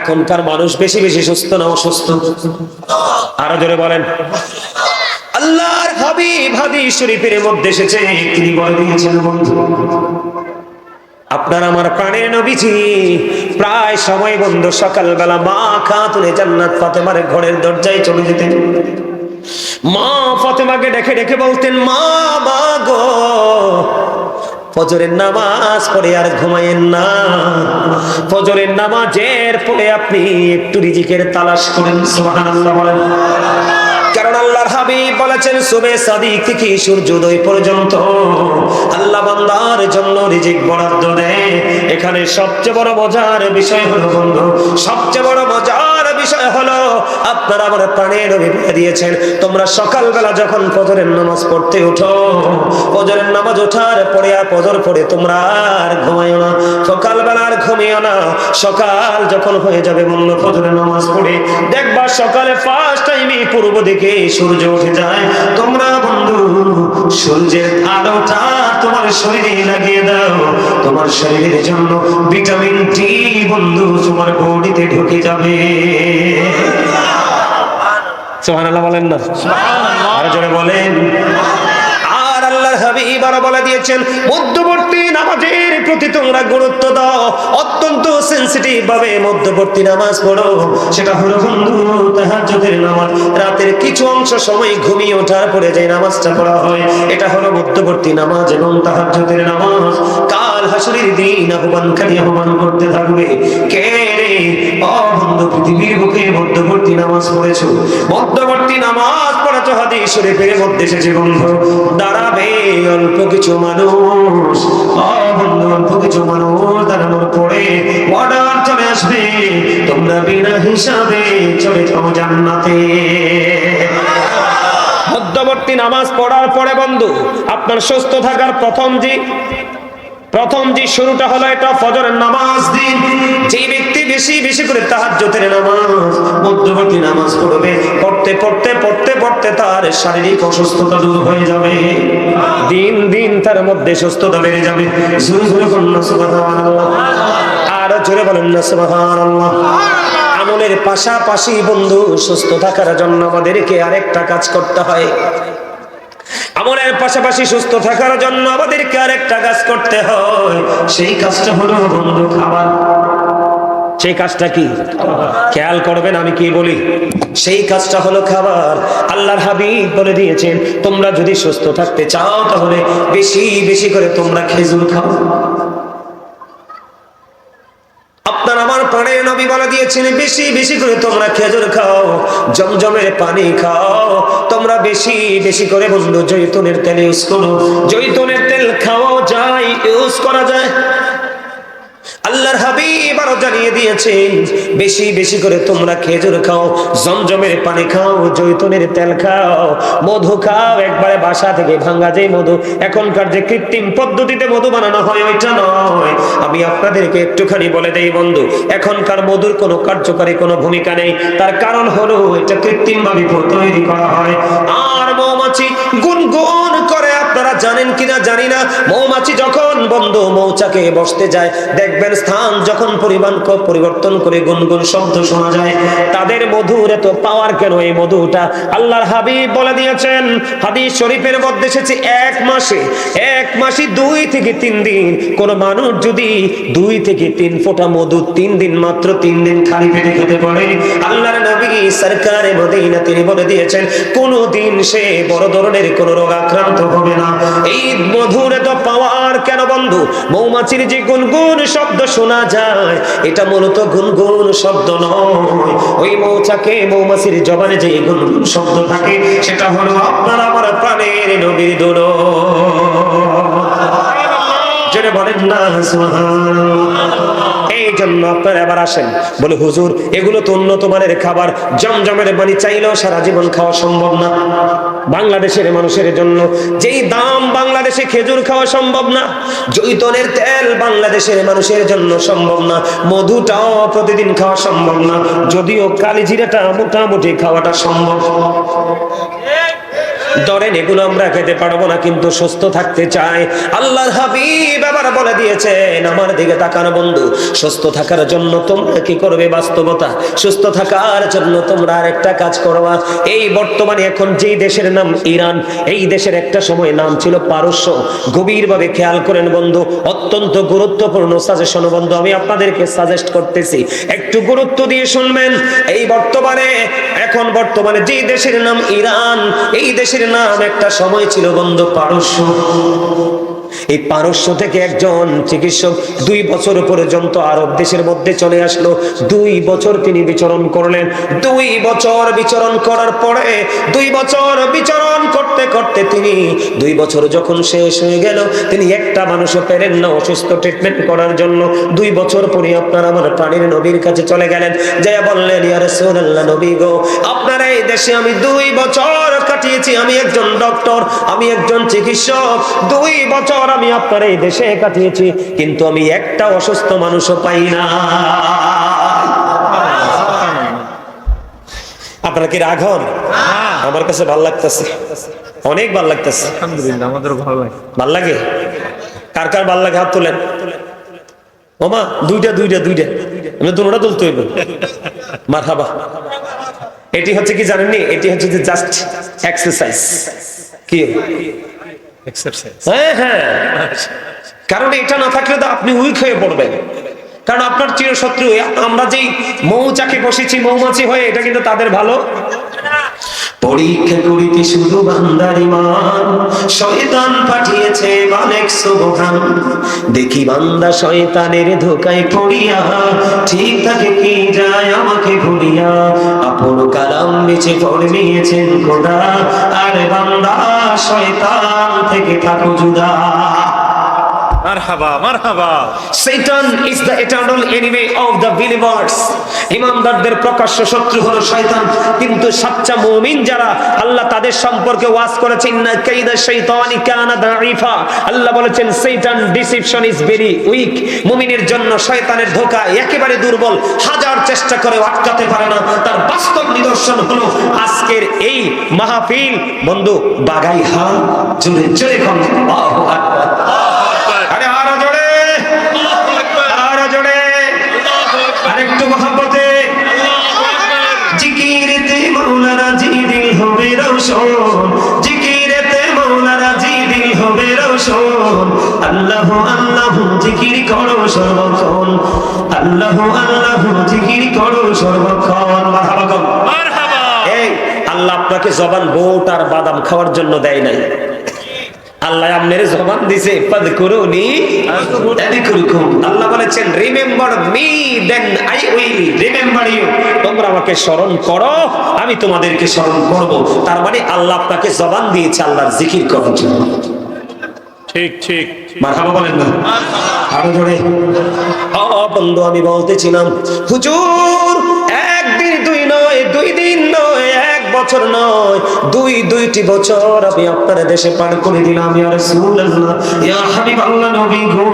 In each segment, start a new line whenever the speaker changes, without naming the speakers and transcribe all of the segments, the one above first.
এখনকার মানুষ বেশি বেশি সুস্থ না অসুস্থ? আরও জোরে বলেন। আল্লাহর হাবিব হাদিস শরীফের মধ্যে এসেছে, তিনি বলে দিয়েছেন, বন্ধু, আপনার আমার প্রাণের নবীজি প্রায় সময় বন্ধু, সকালবেলা মা খাতুনে জান্নাত ফাতেমার ঘরের দরজায় চলে যেতেন। মা ফাতেমাকে ডেকে ডেকে বলতেন, মা মা গো ফজরের নামাজ পড়ে আর ঘুমায়েন না। ফজরের নামাজের পরে আপনি একটু রিজিকের তালাশ করেন, সুবহানাল্লাহ বলেন। কারণ আল্লাহর হাবিব বলেছেন, সুবে সাদিক থেকে সূর্যোদয় পর্যন্ত আল্লাহ বান্দার জন্য রিজিক বরাদ্দ দেয়। এখানে সবচেয়ে বড় মজার বিষয় হলো বন্ধু, সবচেয়ে বড় মজার বিষয় হলো, আপনারা আমার প্রাণের অভিপ্রায় দিয়েছেন। তোমরা সকালবেলা যখন ফজরের নামাজ পড়তে উঠো, ফজরের নামাজ ওঠার পরে আর ফজর পড়ে তোমরা আর ঘুমাইও না। সকালবেলা আর ঘুমিও না। সকাল যখন হয়ে যাবে বন্ধু ফজরের নামাজ পড়ে দেখবা সকালে ফার্স্ট টাইমে পূর্ব দিকে সূর্য উঠে যায়। তোমরা বন্ধু, সূর্যের আলোটা তোমার শরীরে লাগিয়ে দাও। তোমার শরীরের জন্য ভিটামিন ডি বন্ধু তোমার বডিতে ঢুকে যাবে। সুবহানাল্লাহ বলেন না। আর জোরে বলেন। আর আল্লাহর হাবিব আরও বলে দিয়েছেন মধ্যবর্তী নামাজের প্রতি তোমরা গুরুত্ব দাও। অত্যন্ত সেনসিটিভ ভাবে মধ্যবর্তী নামাজ পড়ো। সেটা হলো বন্ধু তাহাজ্জুদের নামাজ। রাতের কিছু অংশ সময় ঘুমিয়ে ওঠার পরে যে নামাজটা পড়া হয় এটা হলো মধ্যবর্তী নামাজ এবং তাহাজ্জুদের নামাজ। কাল হাসরের দিন আহ্বানকারী আহ্বান করতে থাকবে। কে মধ্যবর্তী নামাজ তোমরা বিনা হিসাবে চলে যাও জান্নাতে। মধ্যবর্তী নামাজ পড়ার পরে বন্ধু, আপনার সুস্থ থাকার প্রথম যে প্রথম যে শুরুটা হলো এটা ফজরের নামাজ দিন। বেশি বেশি করে নামাজ, মধ্যবর্তী নামাজ পড়বে। পড়তে পড়তে পড়তে পড়তে তার শারীরিক অসুস্থতা দূর হয়ে যাবে। দিন দিন তার মধ্যে সুস্থতা বেড়ে যাবে। আর বলেন না আমলের পাশাপাশি বন্ধু, সুস্থ থাকার জন্য আমাদেরকে আরেকটা কাজ করতে হয়। আমলের পাশাপাশি সুস্থ থাকার জন্য আমাদেরকে আরেকটা কাজ করতে হয়। সেই কাজটা হলো বন্ধু খাবার। সেই কাজটা কি? খেয়াল করবেন আমি কি বলি? সেই কাজটা হলো খাবার। আল্লাহর হাবিব বলে দিয়েছেন, তোমরা যদি সুস্থ থাকতে চাও তাহলে বেশি বেশি করে তোমরা খেজুর খাও। আপনার আমার প্রাণের নবী বলে দিয়েছেন, বেশি বেশি করে তোমরা খেজুর খাও, জমজমের পানি খাও। তোমরা বেশি বেশি করে বন্ধু, জৈতুনের তেল ইউজ করো। জৈতুনের তেল খাওয়া যায়, ইউজ করা যায়। আল্লাহর হাবিব আরও জানিয়ে দিয়েছেন, বেশি বেশি করে তোমরা খেজুর খাও, জমজমের পানি খাও, জৈতুনের তেল খাও, মধু খাও, একবারে বাসা থেকে ভাঙ্গা যে মধু, এখনকার যে কৃত্রিম পদ্ধতিতে মধু বানানো হয়, ওইটা নয়। আমি আপনাদেরকে একটুখানি বলে দেই, বন্ধু, এখনকার মধুর কোনো কার্যকারী কোনো ভূমিকা নেই। তার কারণ হলো, এটা কৃত্রিম ভাবে তৈরি করা হয়। আর মৌমাছি গুনগুন করে আপনারা জানেন কিনা জানি না। মৌমাছি যখন বন্ধু, মৌচাকে বসতে যায়। দেখবেন স্থান যখন পরিমাণ পরিবর্তন করে গুনগুন শব্দ শোনা যায়। তাদের মধুর এত পাওয়ার কেন এই মধুটা? আল্লাহর হাবিব বলে দিয়েছেন, হাদিস শরীফের মধ্যে এসেছে এক মাসে। এক মাসে দুই থেকে তিন দিন। কোন মানুষ যদি দুই থেকে তিন ফোঁটা মধু তিন দিন মাত্র তিন দিন খালি পেটে খেতে পারে, আল্লাহর নবী সরকারে মদিনা তিনি বলে দিয়েছেন কোনো দিন সে বড় ধরনের কোন রোগ আক্রান্ত হবে না। এই মধুর এত পাওয়ার কেন বন্ধু? মৌমাছির যে গুনগুন শব্দ শোনা যায়, এটা মূলত গুনগুন শব্দ নয়। ওই মৌচাকে মৌমাছির জবানে যে গুনগুন শব্দ থাকে, সেটা হলো আপনার আমার প্রাণের নবীর দুর। বলেন না এই জন্য আপনারা এবার আসেন। বলে, হুজুর, এগুলো তো উন্নত মানের খাবার। জমজমের পানি চাইলেও সারা জীবন খাওয়া সম্ভব না। বাংলাদেশের মানুষের জন্য। যেই দাম বাংলাদেশে খেজুর খাওয়া সম্ভব না, জৈতনের তেল বাংলাদেশের মানুষের জন্য সম্ভব না, মধুটাও প্রতিদিন খাওয়া সম্ভব না, যদিও কালিজিরাটা মোটামুটি খাওয়াটা সম্ভব। ধরেন এগুলো আমরা খেতে পারব না, কিন্তু সুস্থ থাকতে চাই। আল্লাহর হাবিব আবার বলে দিয়েছেন, আমার দিকে তাকানো বন্ধু, সুস্থ থাকার জন্য তোমরা কি করবে বাস্তবতা? সুস্থ থাকার জন্য তোমরা আরেকটা কাজ করবা এই বর্তমানে এখন যেই দেশের নাম ইরান, এই দেশের একটা সময় নাম ছিল পারস্য। গভীরভাবে খেয়াল করেন বন্ধু, অত্যন্ত গুরুত্বপূর্ণ সাজেশন বন্ধু, আমি আপনাদেরকে সাজেস্ট করতেছি, একটু গুরুত্ব দিয়ে শুনবেন। এই বর্তমানে, এখন বর্তমানে যে দেশের নাম ইরান, এই দেশের নাম একটা সময় ছিল বন্ধু পারস্য। এই পারস্য থেকে একজন চিকিৎসক দুই বছর পর্যন্ত আরব দেশের মধ্যে চলে আসলো। দুই বছর তিনি বিচরণ করলেন। দুই বছর বিচরণ করার পরে, দুই বছর বিচরণ করতে করতে তিনি দুই বছর যখন শেষ হয়ে গেল, তিনি একটা মানুষও পেলেন না অসুস্থ ট্রিটমেন্ট করার জন্য। দুই বছর পরে আপনার আমার প্রাণীর নবীর কাছে চলে গেলেন। যে বললেন, ইয়া রাসূলুল্লাহ, নবী গো, আপনার এই দেশে আমি দুই বছর কাটিয়েছি। আমি একজন ডক্টর আমি একজন চিকিৎসক। দুই বছর আমি আপনার এই দেশে কাটিয়েছি কিন্তু আমি একটা অসুস্থ মানুষও পাই না। আপনার কি রাগ হন? আমার কাছে ভালো লাগতেছে। অনেক ভালো লাগতেছে।
আলহামদুলিল্লাহ আমাদের ভালো লাগে।
ভালো লাগে? কার কার ভালো লাগে হাত তোলেন? ওমা দুইটা দুইটা দুইটা। আমি দুটা তুলতে হইব। মার হাবা এটি হচ্ছে কি জানেননি? এটি হচ্ছে যে জাস্ট এক্সারসাইজ কি? হ্যাঁ হ্যাঁ। কারণ এটা না থাকলে তো আপনি উইক হয়ে পড়বেন। কারণ আপনার চিরশত্রু আমরা যেই মৌচাকে বসেছি, মৌমাছি হয়ে, এটা কিন্তু তাদের ভালো। পরীক্ষা করিতে শুধু বান্দার ইমান শয়তান পাঠিয়েছে সুবহান। দেখি বান্দা শয়তানের ধোকায় পড়িয়া, ঠিক থাকে কি যায় আমাকে ভুলিয়া? আপন কালাম নিচে ফরমিয়েছেন খোদা। আর বান্দা শয়তান থেকে থাকো জুদা
মারহাবা মারহাবা।
Satan is the eternal enemy of the believers. ইমানদারদের প্রকাশ্য শত্রু হলো শয়তান কিন্তু সাচ্চা মুমিন যারা, আল্লাহ তাদের সম্পর্কে ওয়াজ করেছেন ইন্না কাইদা শাইতানি কানা দাঈফা। আল্লাহ বলেছেন শয়তান ডিসিপশন ইজ ভেরি উইক মুমিনের জন্য শয়তানের ধোঁকা একেবারে দুর্বল। হাজার চেষ্টা করে আটকাতে পারে না। তার বাস্তব নিদর্শন হলো আজকের এই মাহফিল। বন্ধু বাগাই হা জোরে জোরে কম আল্লাহু আকবার। রোশন জিকিরেতে মৌলানা জি দিল হবে রোশন আল্লাহ আল্লাহ জিকির করো সর্বক্ষণ। আল্লাহ আল্লাহ জিকির করো সর্বক্ষণ। মারহাবা। এই আল্লাহ আপনাকে জবান বোট আর বাদাম খাওয়ার জন্য দেয় নাই। আল্লাহ আপনার জবান দিছে পদ করুনি আল্লাহ বলেছেন remember me then I will remember you তোমরা আমাকে স্মরণ করো আমি তোমাদেরকে স্মরণ করব। তার মানে আল্লাহ আপনাকে জবান দিয়েছে আল্লাহর জিকির করার জন্য।
ঠিক ঠিক।
মারহাবা বলেন না? আরও জোরে। বন্ধু আমি বলতেছিলাম হুজুর একদিন দুই নয় দুই দিন নয় বছর নয়, দুই, দুইটি বছর আমি আপনার দেশে পার করে দিলাম, ইয়া রাসূলুল্লাহ, ইয়া হাবিবাল্লাহ নবী গো,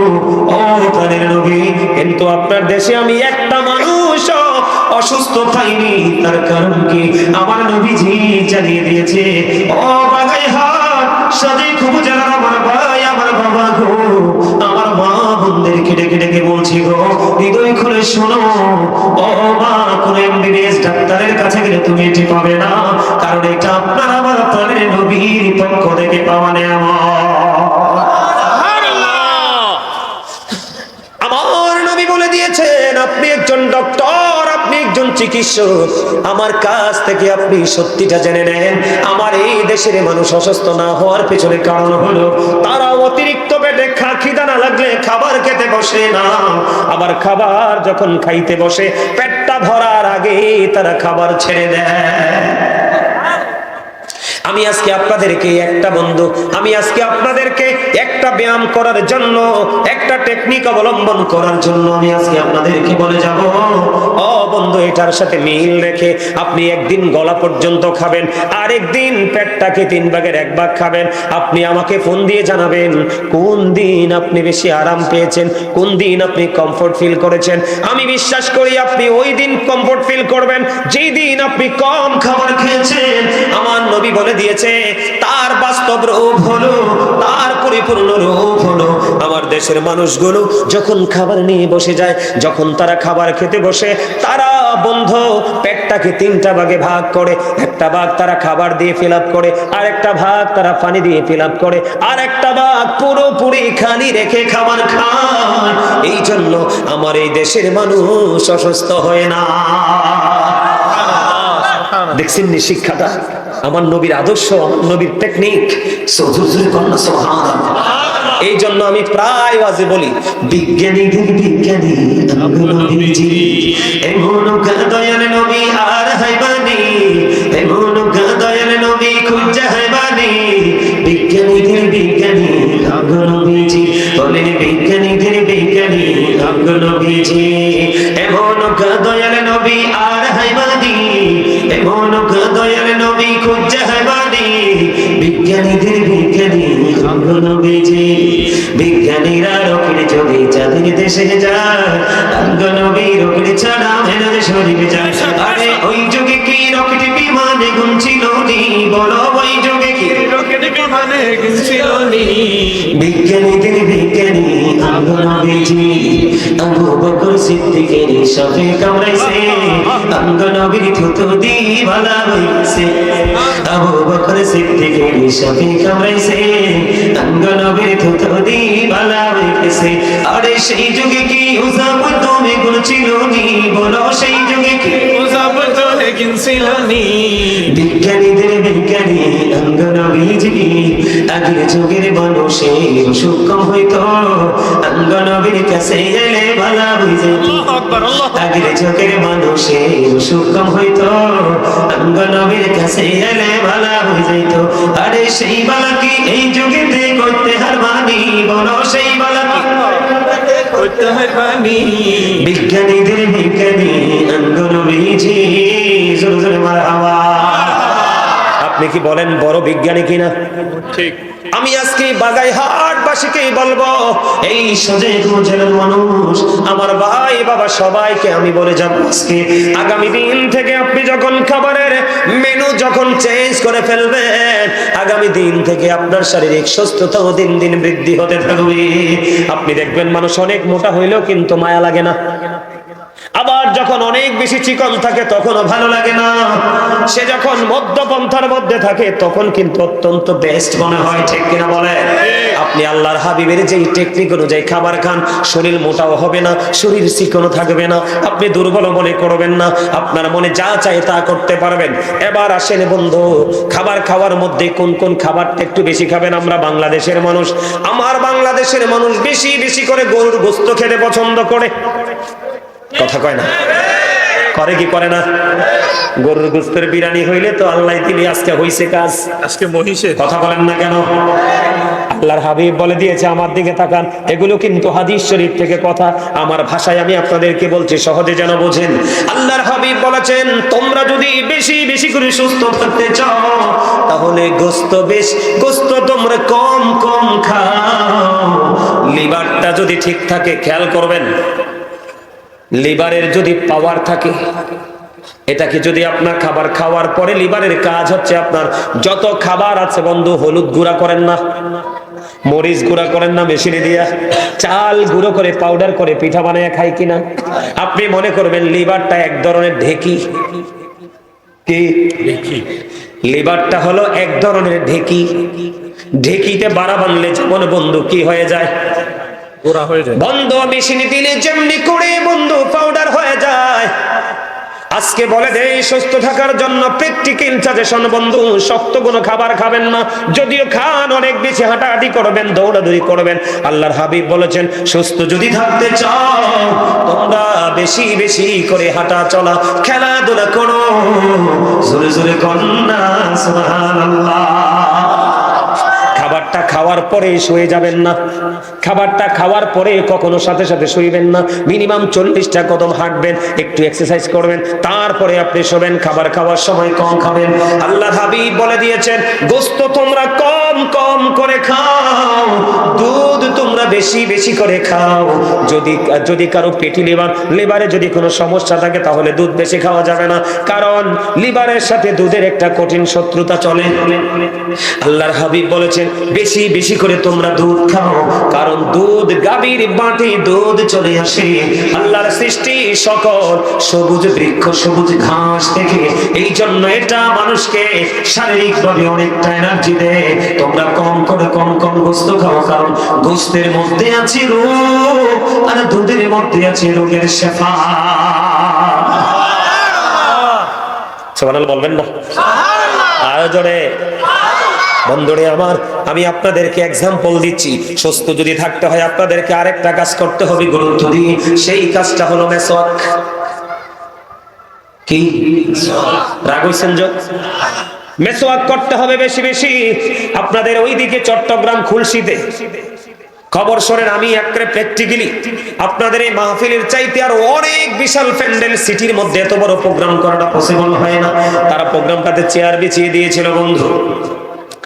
ও প্রাণের নবী। কিন্তু আপনার দেশে আমি একটা মানুষ অসুস্থ পাইনি তার কারণ কি? আমার নবীজি জানিয়ে দিয়েছে, ও বাগাই খুব আমার ভাই, আমার বাবা গো, আমার মা বোনদেরকে ডেকে ডেকে বলছি গো? হৃদয় খুলে শোনো। ও মা, কোন এমবিবিএস ডাক্তারের কাছে গেলে তুমি এটি পাবে না। কারণ এটা আপনার আমার প্রাণের নবীর পক্ষ থেকে পাওয়া নেওয়া আমার নবী বলে দিয়েছেন, আপনি একজন ডক্টর, আপনি একজন চিকিৎসক। আমার কাছ থেকে আপনি সত্যিটা জেনে নেন। আমার এই দেশের মানুষ অসুস্থ না হওয়ার পেছনে কারণ হলো তারা অতিরিক্ত খিদা লাগলে খাবার খেতে বসে না। আবার খাবার যখন খাইতে বসে, পেটটা ভরার আগে তারা খাবার ছেড়ে দেয়। আমি আজকে আপনাদেরকে একটা বন্ধু, আমি আজকে আপনাদেরকে একটা ব্যায়াম করার জন্য, একটা টেকনিক অবলম্বন করার জন্য আমি আজকে আপনাদেরকে বলে যাব। ও বন্ধু, এটার সাথে মিল রেখে আপনি একদিন গলা পর্যন্ত খাবেন আর একদিন পেটটাকে তিন ভাগের এক ভাগ খাবেন। আপনি আমাকে ফোন দিয়ে জানাবেন, কোন দিন আপনি বেশি আরাম পেয়েছেন, কোন দিন আপনি কমফোর্ট ফিল করেছেন? আমি বিশ্বাস করি, আপনি ওই দিন কমফোর্ট ফিল করবেন। যেই দিন আপনি কম খাবার খেয়েছেন, আমার নবী বলে দিয়েছে, তার বাস্তব রূপ হলো, তার পরিপূর্ণ রূপ হলো। আমার দেশের মানুষগুলো যখন খাবার নিয়ে বসে যায়, যখন তারা খাবার খেতে বসে, তারা বন্ধ, পেটটাকে তিনটা ভাগে ভাগ করে একটা ভাগ তারা খাবার দিয়ে ফিল করে আর একটা ভাগ তারা পানি দিয়ে ফিল করে আর একটা ভাগ পুরোপুরি খালি রেখে খাবার খায়। এই জন্য আমার এই দেশের মানুষ অসুস্থ হয় না। দেখছেন শিক্ষাটা? আমার নবীর আদর্শ, আমার নবীর টেকনিক এই জন্য আমি প্রায় ওয়াজে বলি, বিজ্ঞানী বিজ্ঞানী এমন দয়াল নবী? বিজ্ঞানীদের বিজ্ঞানী নবীজি আবু বকর সিদ্দিকের সবে কামড়াইছে। নবীর থুতু দি ভালা হইছে আবু বকর সিদ্দিকের সবে কামড়াইছে। নবীর থুতু দি ভালা হইছে আরে সেই যুগে কি উসাব তুমি গুণ ছিল নি? বলো সেই যুগে কি বিজ্ঞানীদের বিজ্ঞানী অঙ্গনবীজি। আগের যুগের মানুষের সূক্ষ্ম হইতো। অঙ্গনবীর কাছে এলে ভালা হয়ে যেত আগের যুগের মানুষের সূক্ষ্ম হইতো। অঙ্গনবীর কাছে এলে ভালা হয়ে যেত আরে সেই বালা কি এই যুগেতে করতে হার মানি বলো সেই বালা কি বিজ্ঞানীদের বিজ্ঞানী অঙ্গনবীজি জোর জোরে মারহাবা আপনি কি বলেন বড় বিজ্ঞানী কিনা?
ঠিক।
আমি আজকে বাগাই হাটবাসীকে বলব এই সজে জেলার মানুষ আমার ভাই বাবা সবাইকে আমি বলে যাব আজকে। আগামী দিন থেকে আপনি যখন খাবারের মেনু যখন চেঞ্জ করে ফেলবেন আগামী দিন থেকে আপনার শারীরিক সুস্থতাও দিন দিন বৃদ্ধি হতে থাকবে। আপনি দেখবেন মানুষ অনেক মোটা হইলেও কিন্তু মায়া লাগে না। আবার যখন অনেক বেশি চিকন থাকে, তখনও ভালো লাগে না। সে যখন মধ্যপন্থার মধ্যে থাকে, তখন কিন্তু অত্যন্ত বেস্ট মনে হয়, ঠিক কিনা বলে? আপনি আল্লাহর হাবিবের যেই টেকনিক অনুযায়ী খাবার খান, শরীর মোটাও হবে না, শরীর চিকনও থাকবে না, আপনি দুর্বল মনে করবেন না, আপনার মনে যা চাই তা করতে পারবেন। এবার আসেন বন্ধু, খাবার খাওয়ার মধ্যে কোন কোন খাবারটা একটু বেশি খাবেন? আমরা বাংলাদেশের মানুষ। আমার বাংলাদেশের মানুষ বেশি বেশি করে গরুর গোস্ত খেতে পছন্দ করে। কথা কয় না? করে কি করে না? গরুর গোস্তের বিরানি হইলে তো আল্লাহ তিনি আজকে হইছে কাজ।
আজকে মহিষের।
কথা বলেন না কেন? আল্লাহর হাবিব বলে দিয়েছে আমার দিকে তাকান। এগুলো কিন্তু হাদিস শরীফ থেকে কথা। আমার ভাষায় আমি আপনাদেরকে বলছি সহজে যেন বোঝেন। আল্লাহর হাবিব বলেছেন তোমরা যদি বেশি বেশি করে সুস্থ থাকতে চাও তাহলে গোস্ত বেশ গোস্ত তোমরা কম কম খাও। লিভারটা যদি ঠিক থাকে খেয়াল করবেন। লিভারের যদি পাওয়ার থাকে এটাকে যদি আপনার খাবার খাওয়ার পরে লিভারের কাজ হচ্ছে আপনার যত খাবার আছে বন্ধু হলুদ গুঁড়া করেন না মরিচ গুঁড়া করেন না মেশিনে দিয়া চাল গুঁড়ো করে পাউডার করে পিঠা বানায় খাই কিনা? আপনি মনে করবেন লিভারটা এক ধরনের ঢেকি। কি? লিভারটা হলো এক ধরনের ঢেকি। ঢেকিতে বাড়া বানলে যেমন বন্ধু কি হয়ে যায়?
গোড়া হয়ে যায়।
যেমনি করে বন্ধু পাউডার হয়ে যায়। আজকে বলে দেই, সুস্থ থাকার জন্য প্র্যাকটিক্যাল সাজেশন বন্ধু, শক্ত কোনো খাবার খাবেন না। যদিও খান, অনেক বেশি হাঁটাহাঁটি করবেন, দৌড়াদৌড়ি করবেন। আল্লাহর হাবিব বলেছেন, সুস্থ যদি থাকতে চাও, তোমরা বেশি বেশি করে হাঁটা চলা, খেলাধুলা করো। জোরে জোরে কন্যা খাওয়ার পরে শুয়ে যাবেন না। খাবারটা খাওয়ার পরে কখনো সাথে সাথে শুইবেন না। মিনিমাম চল্লিশটা কদম হাঁটবেন, একটু এক্সারসাইজ করবেন, তারপরে আপনি শোবেন, খাবার খাওয়ার সময় কম খাবেন। আল্লাহ হাবিব বলে দিয়েছেন, গোস্ত তোমরা কম কম করে খাও, দুধ তোমরা বেশি বেশি করে খাও। যদি যদি কারও পেটি লিভার, লিভারে যদি কোনো সমস্যা থাকে, তাহলে দুধ বেশি খাওয়া যাবে না। কারণ লিভারের সাথে দুধের একটা কঠিন শত্রুতা চলে। আল্লাহর হাবিব বলেছেন, বেশি বেশি করে তোমরা দুধ খাও কারণ দুধ গাভীর বাটি দুধ চলে আসে। আল্লাহর সৃষ্টি সকল সবুজ বৃক্ষ সবুজ ঘাস থেকে এই জন্য এটা মানুষকে শারীরিক ভাবে অনেকটা এনার্জি দেয়। তোমরা কম করে কম কম গোস্ত খাও কারণ গোস্তের মধ্যে আছে রোগ আর দুধের মধ্যে আছে রোগের শেফা। সুবহানাল্লাহ বলবেন না? আয়োজনে বন্ধুরে আমার, আমি আপনাদেরকে এক্সাম্পল দিচ্ছি। সুস্থ যদি থাকতে হয়, আপনাদেরকে আরেকটা কাজ করতে হবে, গুরুত্ব দিয়ে। সেই কাজটা হলো মেসওয়াক কি? রাগ হইছেন যোগ করতে হবে বেশি বেশি। আপনাদের ওইদিকে চট্টগ্রাম খুলশিতে। খবর শোনেন, আমি একবারে প্র্যাকটিক্যালি আপনাদের এই মাহফিলের চাইতে আর অনেক বিশাল প্যান্ডেল সিটির মধ্যে এত বড় প্রোগ্রাম করাটা পসিবল হয় না। তারা প্রোগ্রামটাতে চেয়ার বিছিয়ে দিয়েছিল, বন্ধু।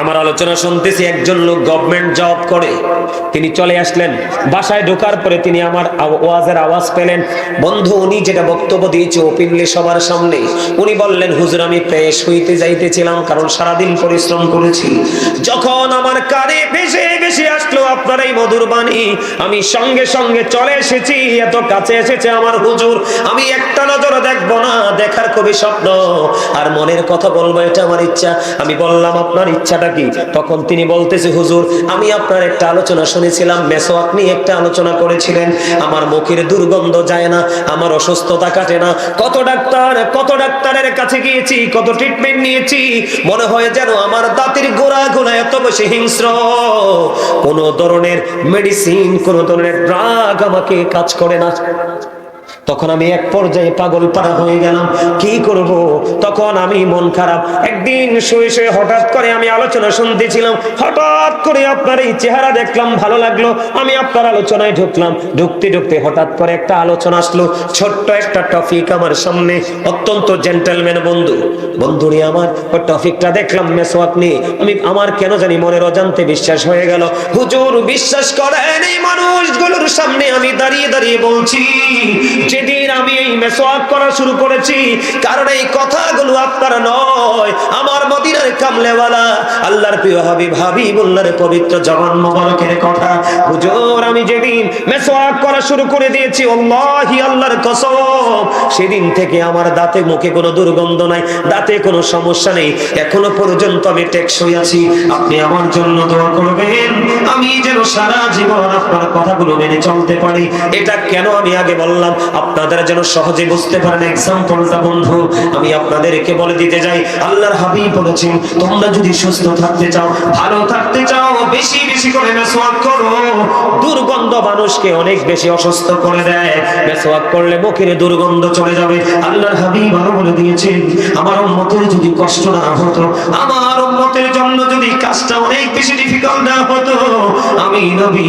আমার আলোচনা শুনতেছি, একজন লোক গভর্নমেন্ট জব করে। তিনি চলে আসলেন, বাসায় ঢোকার পরে তিনি আমার ওয়াজের আওয়াজ পেলেন। বন্ধু, উনি যেটা বক্তব্য দিয়েছে ওপেনলি সবার সামনে, উনি বললেন, হুজুর, আমি পেশ হইতে যাইতেছিলাম, কারণ সারাদিন পরিশ্রম করেছি। যখন আমার কানে ভেসে ভেসে আসলো আপনার এই মধুর বাণী, আমি সঙ্গে সঙ্গে চলে এসেছি, এত কাছে এসেছে আমার হুজুর। আমি একটা নজর দেখব না, দেখার খুবই স্বপ্ন। আর মনের কথা বলব, এটা আমার ইচ্ছা। আমি বললাম, আপনার ইচ্ছাটা কি? তখন তিনি বলতেছে, হুজুর, আমি আপনার একটা আলোচনা শুনেছিলাম মেসোয়াক নিয়ে একটা আলোচনা করেছিলেন। আমার মুখের দুর্গন্ধ যায় না, আমার অসুস্থতা কাটে না। কত ডাক্তার, কত ডাক্তারের কাছে গিয়েছি, কত ট্রিটমেন্ট নিয়েছি। মনে হয় যেন আমার দাঁতের গোড়া গোড়া এত বেশি হিংস্র। কোন ধরনের মেডিসিন কোন ধরনের ড্রাগ আমাকে কাজ করে না। তখন আমি এক পর্যায়ে পাগল পাড়া হয়ে গেলাম। কি করব? তখন আমি মন খারাপ। একদিন শুয়ে শুয়ে হঠাৎ করে আমি আলোচনা শুনতেছিলাম। হঠাৎ করে আপনার এই চেহারা দেখলাম, ভালো লাগল। আমি আপনার আলোচনায় ঢুকলাম। ঢুকতে ঢুকতে হঠাৎ করে একটা আলোচনা আসলো। ছোট্ট একটা টপিক আমার সামনে। অত্যন্ত জেন্টেলম্যান বন্ধু। বন্ধুরি আমার, ওই টপিকটা দেখলাম মেসোয়াক নিয়ে আমি, আমার কেন জানি মনের অজান্তে বিশ্বাস হয়ে গেল। হুজুর, বিশ্বাস করেন এই মানুষগুলোর সামনে আমি দাঁড়িয়ে দাঁড়িয়ে বলছি যেদিন আমি এই মেসোয়াক করা শুরু করেছি, কারণ এই কথাগুলো আপনার নয়, আমার মদিনার কামলেওয়ালা, আল্লাহর প্রিয় হাবিব হাবিবুল্লাহর পবিত্র জবান মোবারকের কথা। হুজুর, আমি যেদিন মেসোয়াক করা শুরু করে দিয়েছি, আল্লাহি আল্লাহর কসম, সেদিন থেকে আমার দাঁতে মুখে কোনো দুর্গন্ধ নাই, দাঁতে কোনো সমস্যা নেই, এখনও পর্যন্ত আমি টেকসই আছি। আপনি আমার জন্য দোয়া করবেন, আমি যেন সারা জীবন আপনার কথাগুলো মেনে চলতে পারি। এটা কেন আমি আগে বললাম? আপনাদের যেন সহজে বুঝতে পারেন এক্সাম্পলটা বন্ধু, আমি আপনাদেরকে বলে দিতে যাই আল্লাহর হাবিব বলেছেন, তোমরা যদি সুস্থ থাকতে চাও, ভালো থাকতে চাও, বেশি বেশি করে মেসওয়াক করো। দুর্গন্ধ মানুষকে অনেক বেশি অসুস্থ করে দেয়। মেসওয়াক করলে মুখের দুর্গন্ধ চলে যাবে। আল্লাহর হাবিব আরও বলে দিয়েছেন, আমার উম্মতের যদি কষ্ট না হতো, আমার উম্মতের জন্য যদি কাজটা অনেক বেশি ডিফিকাল্ট না হতো, আমি নবী,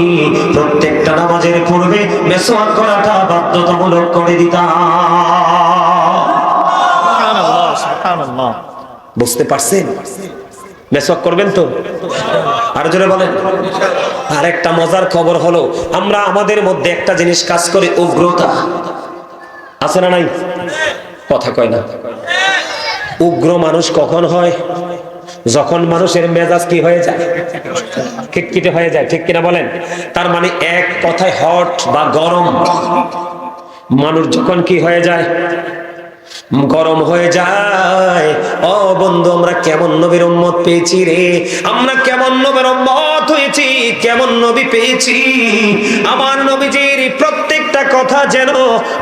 প্রত্যেকটা নামাজের পূর্বে মেসওয়াক করাটা বাধ্যতামূলক করে দিতাম। বুঝতে পারছেন? মেসওয়াক করবেন তো? আর জোরে বলেন। আর একটা মজার খবর হলো আমরা আমাদের মধ্যে একটা জিনিস কাজ করে উগ্রতা। আছে না নাই? কথা কয় না। উগ্র মানুষ কখন হয়? যখন মানুষের মেজাজ কি হয়ে যায়? খিটখিটে হয়ে যায় ঠিক কিনা বলেন? তার মানে এক কথায় হট বা গরম। মানুষ যখন কি হয়ে যায়? গরম হয়ে যায়। ও বন্ধু, আমরা কেমন নবীর উম্মত পেয়েছি রে? আমরা কেমন নবীর উম্মত হয়েছি? কেমন নবী পেয়েছি? আমার নবীজির প্রত্যেকটা কথা যেন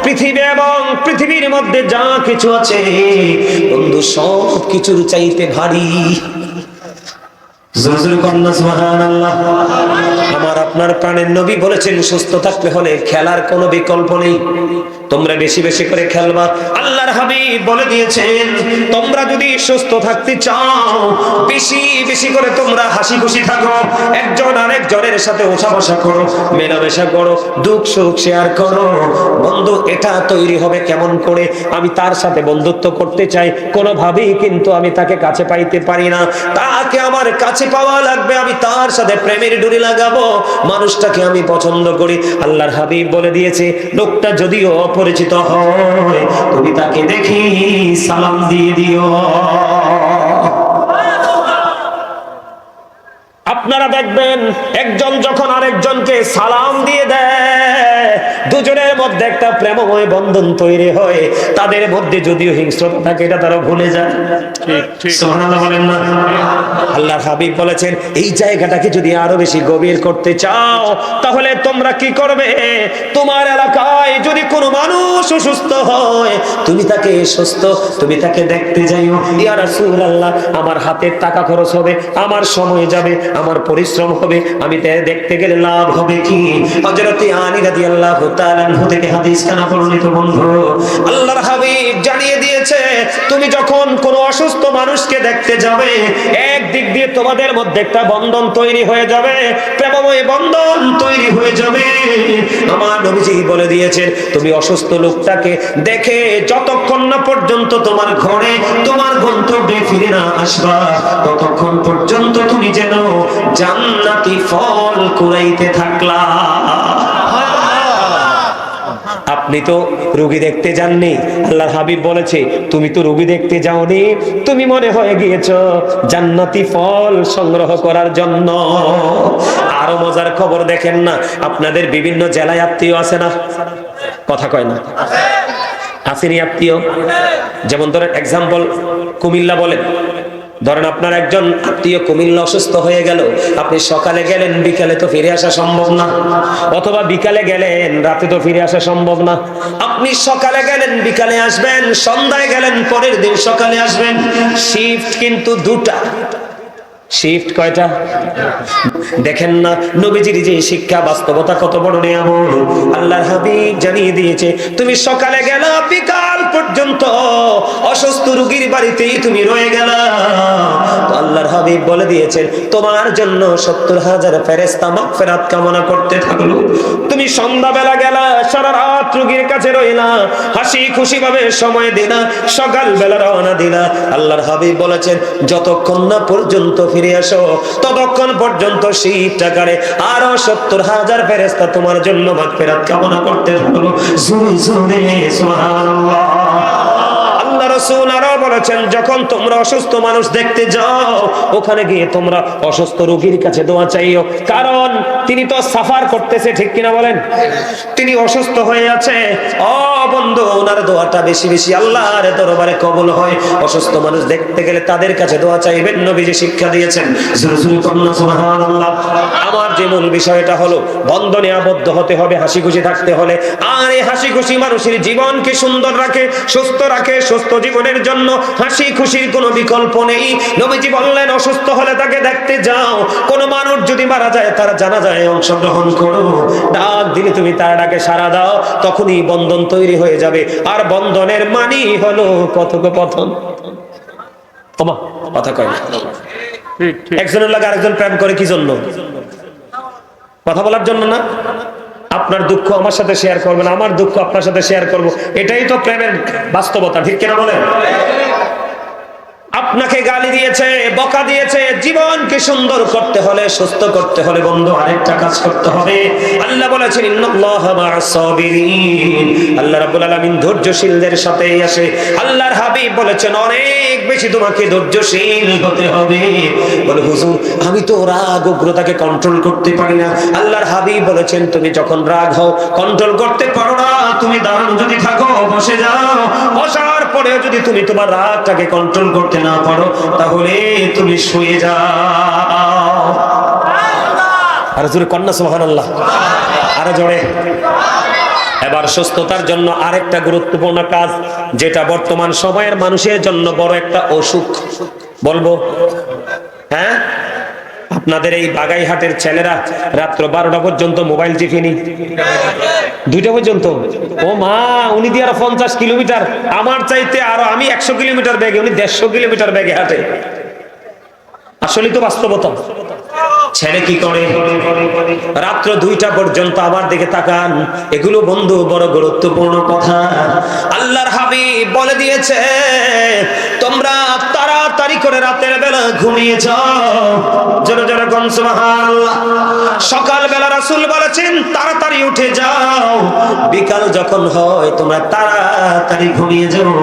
পৃথিবী এবং পৃথিবীর মধ্যে যা কিছু আছে, বন্ধু সব কিছুর চাইতে ভারী। আমার আপনার প্রাণের নবী বলেছেন সুস্থ থাকতে হলে খেলার কোনো বিকল্প নেই। তোমরা বেশি বেশি করে খেলবা। আল্লাহর হাবিব বলে দিয়েছেন, তোমরা যদি সুস্থ থাকতে চাও, বেশি বেশি করে তোমরা হাসি খুশি থাকো। একজন আরেকজনের সাথে ওঠা বসা করো, মেলামেশা করো, দুঃখ সুখ শেয়ার করো। বন্ধু, এটা তৈরি হবে কেমন করে? আমি তার সাথে বন্ধুত্ব করতে চাই, কোনোভাবেই কিন্তু আমি তাকে কাছে পাইতে পারি না। তাকে আমার কাছে পাওয়া লাগবে, আমি তার সাথে প্রেমের ডুরি লাগাবো। মানুষটাকে আমি পছন্দ করি। আল্লাহর হাবিব বলে দিয়েছে, লোকটা যদিও অপরিচিত হয়, তুমি তাকে দেখি সালাম দিয়ে দিও। আপনারা দেখবেন, একজন যখন আরেকজনকে সালাম দিয়ে দেয় দুজনের মধ্যে একটা প্রেমময় বন্ধন তৈরি হয়। তাদের মধ্যে যদিও হিংস্রতা থাকে এটা তারা ভুলে যায়। বলেন না। আল্লাহর হাবিব বলেছেন এই জায়গাটাকে যদি আরও বেশি গভীর করতে চাও তাহলে তোমরা কি করবে? তোমার এলাকায় যদি কোনো মানুষ অসুস্থ হয় তুমি তাকে সুস্থ তুমি তাকে দেখতে যাইও। ইয়া রাসূলুল্লাহ আমার হাতের টাকা খরচ হবে আমার সময় যাবে আমার পরিশ্রম হবে আমি দেখতে গেলে লাভ হবে কি? হযরতে আলী রাদিয়াল্লাহু তুমি অসুস্থ লোকটাকে দেখে যতক্ষণ না পর্যন্ত তোমার ঘরে তোমার গন্তব্যে ফিরে না আসবা, ততক্ষণ পর্যন্ত তুমি যেন জান্নাতি ফল কুড়াইতে থাকলা। আপনি তো রোগী দেখতে যাননি। আল্লাহর হাবিব বলেছে, তুমি তো রোগী দেখতে যাওনি, তুমি মনে হয়ে গিয়েছ জান্নাতি ফল সংগ্রহ করার জন্য। আরও মজার খবর দেখেন না, আপনাদের বিভিন্ন জেলায় আত্মীয় আছে না? কথা কয় না। আসেনি আত্মীয়? যেমন ধরেন এক্সাম্পল কুমিল্লা বলেন। ধরেন আপনার একজন আত্মীয় কুমিল্লা অসুস্থ হয়ে গেল, আপনি সকালে গেলেন, বিকালে তো ফিরে আসা সম্ভব না। অথবা বিকালে গেলেন, রাতে তো ফিরে আসা সম্ভব না। আপনি সকালে গেলেন, বিকালে আসবেন, সন্ধ্যায় গেলেন, পরের দিন সকালে আসবেন। শিফট কিন্তু দুটা। শিফট কয়টা? দেখেন না, নবীজির যে শিক্ষা বাস্তবতা কত বড় নিয়ামত। আল্লাহ হাবিব জানিয়ে দিয়েছে, তুমি সকালে গেলা, বিকাল পর্যন্ত অসুস্থ রোগীর বাড়িতেই তুমি রয়ে গেলা। আল্লাহর হাবিব বলে দিয়েছেন, তোমার জন্য সত্তর হাজার ফেরেস্তা মাগফিরাত কামনা করতে থাকল। তুমি সন্ধ্যাবেলা গেলা, সারা রাত রোগীর কাছে রইলা হাসি খুশি ভাবে সময় দিলা সকাল বেলা রওনা দিলা। আল্লাহর হাবিব বলেছেন, যতক্ষণ না পর্যন্ত ফিরে আসো, ততক্ষণ পর্যন্ত শীত টাকারে আরও সত্তর হাজার ফেরেস্তা তোমার জন্য মাগফিরাত কামনা করতে থাকল। জোরে জোরে, সুবহানাল্লাহ। বলেছেন, যখন তোমরা অসুস্থ মানুষ দেখতে যাও, ওখানে গিয়ে তোমরা অসুস্থ রোগীর কাছে দোয়া চাইও। কারণ তিনি তো সাফার করতেছে, ঠিক কিনা বলেন? তিনি অসুস্থ হয়ে আছে। ও বন্ধু, ওনার দোয়াটা বেশি বেশি আল্লাহর দরবারে কবুল হয়। অসুস্থ মানুষ দেখতে গেলে তাদের কাছে দোয়া চাইবেন শিক্ষা দিয়েছেন। আমার যে মূল বিষয়টা হলো, বন্ধনে আবদ্ধ হতে হবে হাসি খুশি থাকতে হলে। আর এই হাসি খুশি মানুষের জীবনকে সুন্দর রাখে, সুস্থ রাখে, সুস্থ জীবনের জন্য হাসি খুশির কোনো বিকল্প নেই। নবীজি বললেন অসুস্থ হলে তাকে দেখতে যাও। কোনো মানুষ যদি মারা যায় তারা জানা যায় অংশগ্রহণ করো। ডাক দিলে তুমি তার ডাকে সাড়া দাও তখনই বন্ধন তৈরি হয়ে যাবে। আর বন্ধনের মানি হলো কথোপকথন। কথা কয় একজনের লাগে আরেকজন প্রেম করে কি জন্য? কথা বলার জন্য না? আপনার দুঃখ আমার সাথে শেয়ার করবেন, আমার দুঃখ আপনার সাথে শেয়ার করব। এটাই তো প্রেমের বাস্তবতা, ঠিক কিনা বলেন? আপনাকে গালি দিয়েছে, বকা দিয়েছে, জীবনকে সুন্দর করতে হলে, সুস্থ করতে হলে বন্ধু, আরেকটা কাজ করতে হবে। আল্লাহ বলেছেন আল্লাহ রাব্বুল আলামিন ধৈর্যশীলদের সাথেই আসে। আল্লাহর হাবিব বলেছেন, অনেক বেশি তোমাকে ধৈর্যশীল হতে হবে। বলে, হুজুর, আমি তো রাগ, উগ্রতাকে কন্ট্রোল করতে পারি না। আল্লাহর হাবিব বলেছেন, তুমি যখন রাগ হও কন্ট্রোল করতে পারো না। তুমি দাঁড়ানো যদি থাকো, বসে যাও। বসার পরেও যদি তুমি তোমার রাগটাকে কন্ট্রোল করতে না পারো তাহলে তুমি শুয়ে যাও। আর জোরে কন্যা সুবহানাল্লাহ। আরও জোরে। এবার সুস্থতার জন্য আরেকটা গুরুত্বপূর্ণ কাজ যেটা বর্তমান সময়ের মানুষের জন্য বড় একটা অসুখ। বলব? হ্যাঁ? আপনাদের এই বাগাইহাটের ছেলেরা রাত্র বারোটা পর্যন্ত মোবাইল টিফিনি। দুইটা পর্যন্ত। ও মা, উনি দিয়ে আরও পঞ্চাশ কিলোমিটার। আমার চাইতে আরও আমি একশো কিলোমিটার ব্যাগে উনি দেড়শো কিলোমিটার ব্যাগে হাঁটে। আসলে তো বাস্তবতা। ছেলে কি করে? রাত্র দুইটা পর্যন্ত আমার দিকে তাকান। এগুলো বন্ধু বড় গুরুত্বপূর্ণ কথা। আল্লাহর হাবিব বলে দিয়েছে, তোমরা তাড়াতাড়ি করে রাতের বেলা ঘুমিয়ে যাও। জোরে জোরে সকাল বেলা রাসুল বলেছেন, তাড়াতাড়ি উঠে যাও। বিকাল যখন হয়, তোমরা তাড়াতাড়ি ঘুমিয়ে যাও।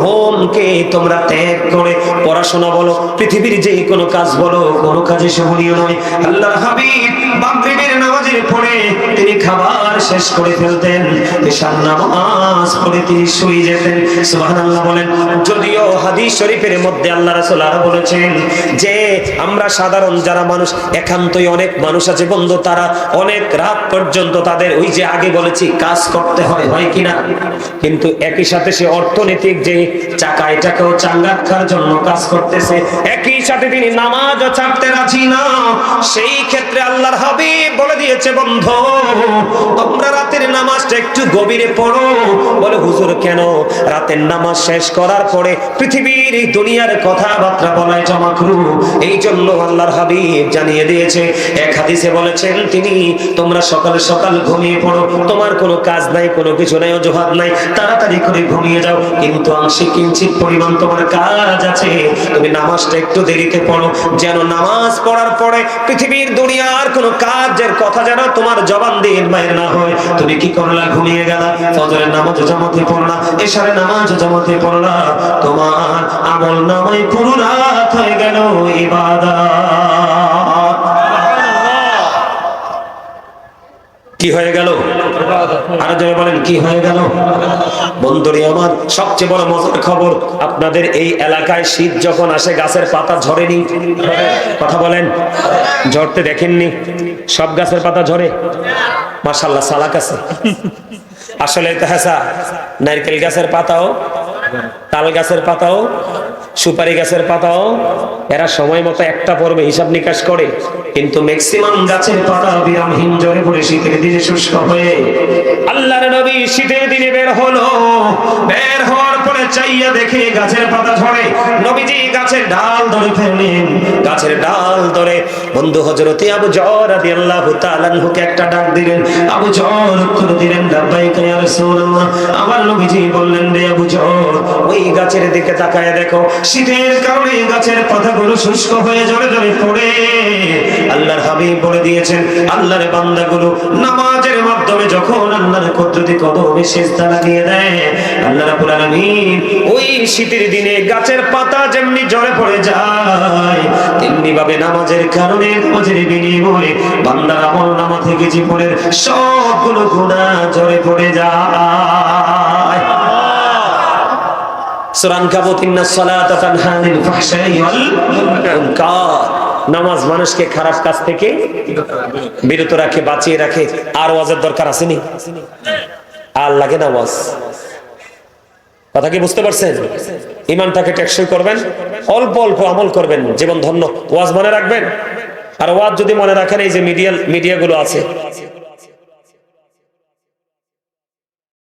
ঘুমকে তোমরা ত্যাগ করে পড়াশোনা বলো, পৃথিবীর যে কোনো কাজ বলো, কোনো কাজে সহনীয় নয়। আল্লাহর হাবিব মাগরিবের নামাজের পরে খাবার শেষ করে ফেলতেন, পেশার নামাজ পড়ে তিনি শুয়ে যেতেন। সুবহানাল্লাহ বলেন, যদিও হাদিস শরীফের মধ্যে আল্লাহ রাসূল আরও বলেছেন যে, আমরা সাধারণ যারা মানুষ, একান্তই অনেক মানুষ আছে বন্ধু, তারা অনেক রাত পর্যন্ত তাদের ওই যে আগে বলেছি, কাজ করতে হয় হয় কিনা? কিন্তু একই সাথে সে অর্থনৈতিক যে চাকা, এটাকেও চাঙ্গা রাখার জন্য কাজ করতেছে। একই সাথে তিনি নামাজও ছাড়তে রাজি না। সেই ক্ষেত্রে আল্লাহর হাবিব বলে দিয়েছে, বন্ধু তোমরা রাতের নামাজটা একটু গভীরে পড়ো। বলে, হুজুর, কেন? রাতের নামাজ শেষ করার পরে পৃথিবীর এই দুনিয়ার কথাবার্তা বলায় জমা করু। এই জন্য আল্লাহর হাবিব জানিয়ে দিয়েছে, এক হাদিসে বলেছেন, তিনি, তোমরা সকাল সকাল ঘুমিয়ে পড়ো। তোমার কোনো কাজ নাই, কোনো কিছু নাই, অজুহাত নাই। তাড়াতাড়ি করে ঘুমিয়ে যাও। কিন্তু আংশিক কিঞ্চিত পরিমাণ তোমার কাজ আছে। তুমি নামাজটা একটু দেরিতে পড়ো। যেন নামাজ পড়ার পরে পৃথিবীর দুনিয়ার কোনো কাজের কথা যেন তোমার জবান দিয়ে বাইর না হয়। তুমি কি করলা? ঘুমিয়ে গেলা? ফজরের নামাজ জামাতে পড়লা? এশারে নামাজ জামাতে পড়লা? তোমার আমল নামাই পুরো রাত হয়ে গেল ইবাদত। কি হয়ে গেল? আরও জনে বলেন, কি হয়ে গেল? বন্ধুরি, আমার সবচেয়ে বড় মজার খবর, আপনাদের এই এলাকায় শীত যখন আসে, গাছের পাতা ঝরেনি। কথা বলেন, ঝরতে দেখেননি? সব গাছের পাতা ঝরে? মাশাল্লাহ সালাক আছে। আসলে তো হ্যাঁ নারকেল গাছের পাতাও, তাল গাছের পাতাও সুপারি গাছের পাতাও, এরা সময় মতো একটা পর্বে হিসাব নিকাশ করে। কিন্তু ম্যাক্সিমাম গাছের পাতা বিরামহীন জ্বরে পড়ে শীতের দিনে শুষ্ক হয়ে আল্লাহর নবী শীতের দিনে বের হলো। বের হওয়ার পরে চাইয়া দেখে গাছের পাতা ঝরে। নবীজি গাছের ডাল ধরে ফেললেন। গাছের ডাল ধরে বন্ধু হজরতে আবু জর রাদিয়াল্লাহু তাআলা আনহুকে একটা ডাক দিলেন। আবু জর উত্তর দিলেন, লাব্বাইকা ইয়া রাসূলুল্লাহ। আমার নবীজি বললেন রে আবু জর ওই গাছের দিকে তাকায় দেখো। শীতের কারণে গাছের পাতাগুলো শুষ্ক হয়ে জলে জলে পড়ে। আল্লাহর হাবিব বলে দিয়েছেন, আল্লাহর বান্দাগুলো নামাজের মাধ্যমে যখন আল্লাহর কুদরতি কদমে সেজদা লাগিয়ে দেয়, আল্লাহ রাব্বুল আলামিন ওই শীতের দিনে গাছের পাতা যেমনি জলে পড়ে যায় তেমনি ভাবে নামাজের কারণে, নামাজের বিনিময়ে বান্দার আমল নামা থেকে জীবনের সবগুলো গুনাহ জলে পড়ে যায়। নামাজ মানুষকে খারাপ কাজ থেকে বিরত রাখে, বাঁচিয়ে রাখে। আর ওয়াজের দরকার আসেনি। আর লাগে নামাজ কথা কি বুঝতে পারছেন? ইমানটাকে টেকসই করবেন, অল্প অল্প আমল করবেন জীবন ধন্য ওয়াজ মনে রাখবেন? আর ওয়াজ যদি মনে রাখেন, এই যে মিডিয়া মিডিয়াগুলো আছে